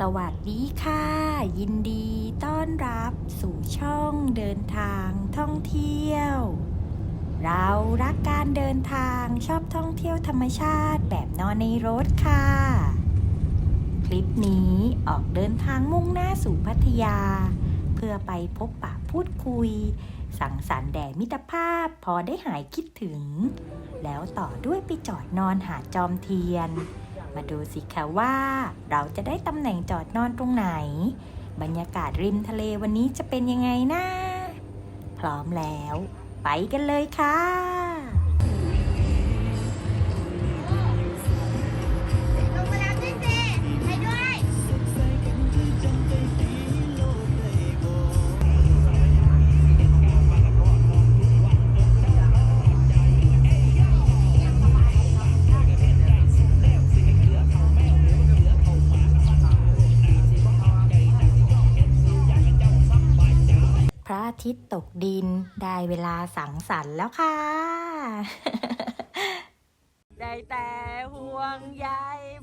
สวัสดีค่ะ ยินดีต้อนรับสู่ช่องเดินทางท่องเที่ยวเรารักการเดินทางชอบท่องเที่ยวธรรมชาติแบบนอนในรถค่ะ คลิปนี้ออกเดินทางมุ่งหน้าสู่พัทยา เพื่อไปพบปะพูดคุย สั่งสรรค์แด่มิตรภาพพอได้หายคิดถึง แล้วต่อด้วยไปจอดนอนหาดจอมเทียน มาดูสิคะว่าเราจะได้ตำแหน่งจอดนอนตรงไหน บรรยากาศริมทะเลวันนี้จะเป็นยังไงนะ พร้อมแล้ว ไปกันเลยค่ะ อาทิตย์ตกดิน ได้เวลาสังสรรค์แล้วค่ะ ได้แต่ห่วงใย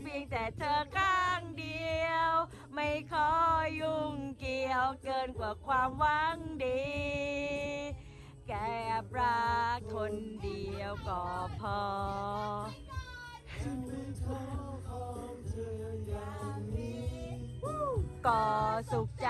เพียงแต่เธอข้างเดียว ไม่ขอยุ่งเกี่ยวเกินกว่าความหวังดี แก่รักคนเดียวก็พอก็สุขใจ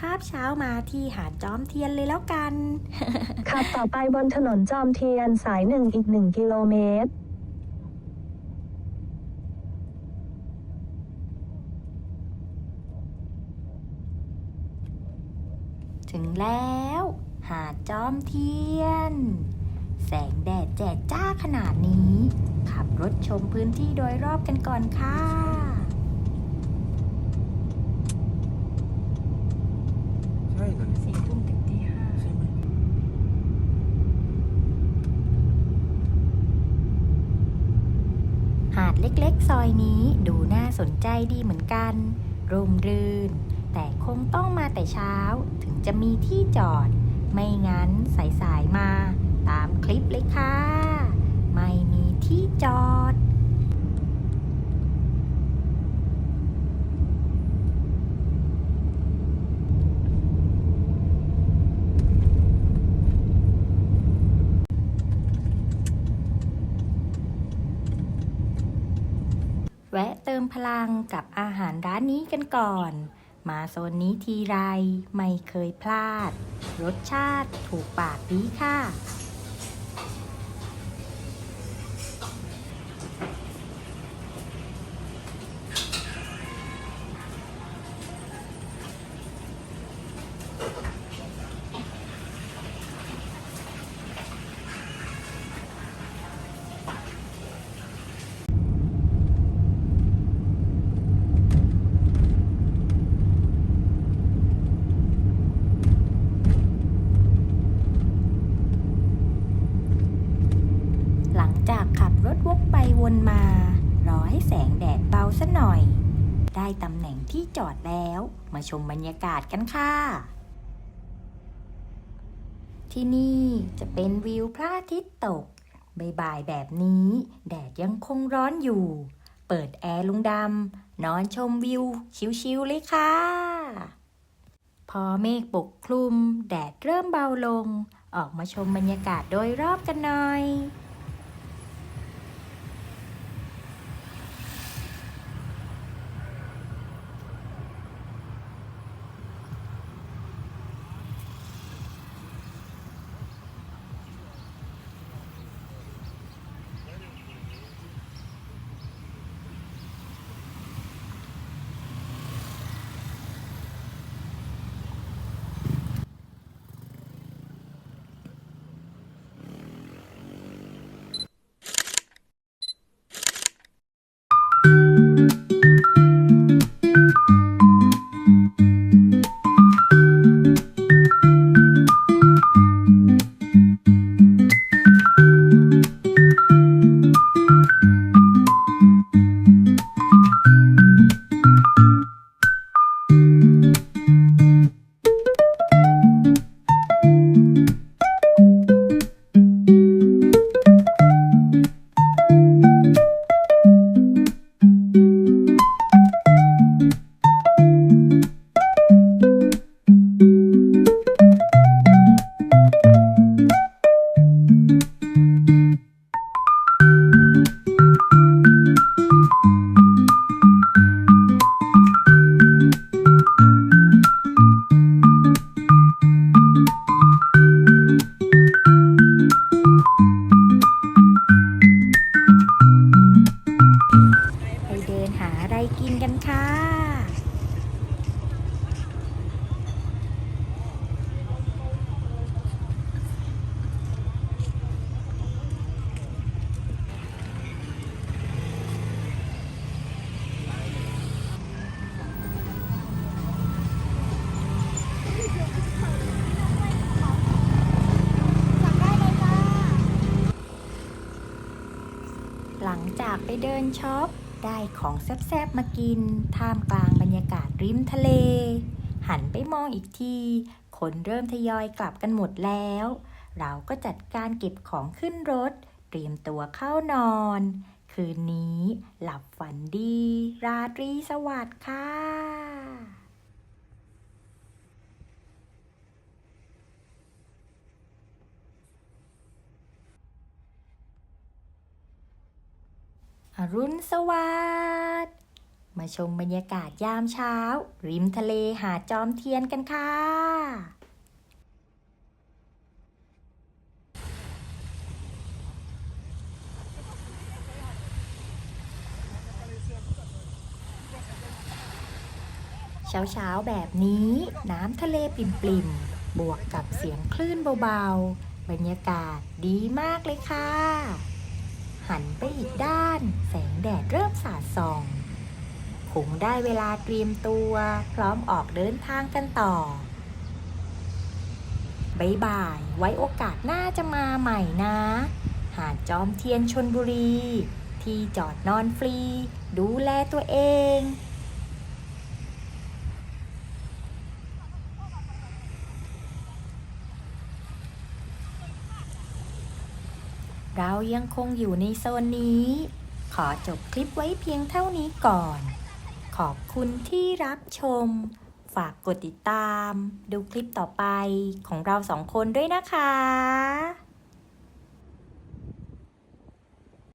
ภาพเช้ามาที่หาดจอมเทียนเลยแล้วกัน ขับต่อไปบนถนนจอมเทียนสายหนึ่งอีกหนึ่งกิโลเมตร ถึงแล้ว หาดจอมเทียน แสงแดดแจดจ้าขนาดนี้ ขับรถชมพื้นที่โดยรอบกันก่อนค่ะ ใช่ เหรอสี่ทุ่มถึงตีห้าใช่ไหมหาดเล็กๆ ซอยนี้ดูน่าสนใจดีเหมือนกัน ร่มรื่น แต่คงต้องมาแต่เช้าถึงจะมีที่จอด ไม่งั้นสายๆมา ตามคลิปเลยค่ะ ไม่มีที่จอด มพลังกับอาหารร้านนี้กันก่อน มาโซนนี้ทีไรไม่เคยพลาด รสชาติถูกปากดีค่ะ วนมา รอให้แสงแดดเบาซะหน่อย ได้ตำแหน่งที่จอดแล้ว มาชมบรรยากาศกันค่ะ ที่นี่จะเป็นวิวพระอาทิตย์ตกบ่ายๆแบบนี้ แดดยังคงร้อนอยู่ เปิดแอร์ลุงดำ นอนชมวิว ชิวๆเลยค่ะ พอเมฆปกคลุม แดดเริ่มเบาลง ออกมาชมบรรยากาศโดยรอบกันหน่อยังจากไปเดินช็อป ได้ของแซ่บๆมากิน ท่ามกลางบรรยากาศริมทะเล หันไปมองอีกที คนเริ่มทยอยกลับกันหมดแล้ว เราก็จัดการเก็บของขึ้นรถ เตรียมตัวเข้านอน คืนนี้หลับฝันดี ราตรีสวัสดิ์ค่ะ อรุณสวัสดิ์มาชมบรรยากาศยามเช้า ริมทะเลหาดจอมเทียนกันค่ะ เช้าๆแบบนี้น้ำทะเลปริ่มๆ บวกกับเสียงคลื่นเบาๆ บรรยากาศดีมากเลยค่ะ หันไปอีกด้าน แสงแดดเริ่มสาดส่องคงได้เวลาเตรียมตัว พร้อมออกเดินทางกันต่อบายบาย ไว้โอกาสหน้าจะมาใหม่นะ หาดจอมเทียนชนบุรี ที่จอดนอนฟรี ดูแลตัวเอง เรายังคงอยู่ในโซนนี้ ขอจบคลิปไว้เพียงเท่านี้ก่อน ขอบคุณที่รับชม ฝากกดติดตาม ดูคลิปต่อไปของเราสองคนด้วยนะคะ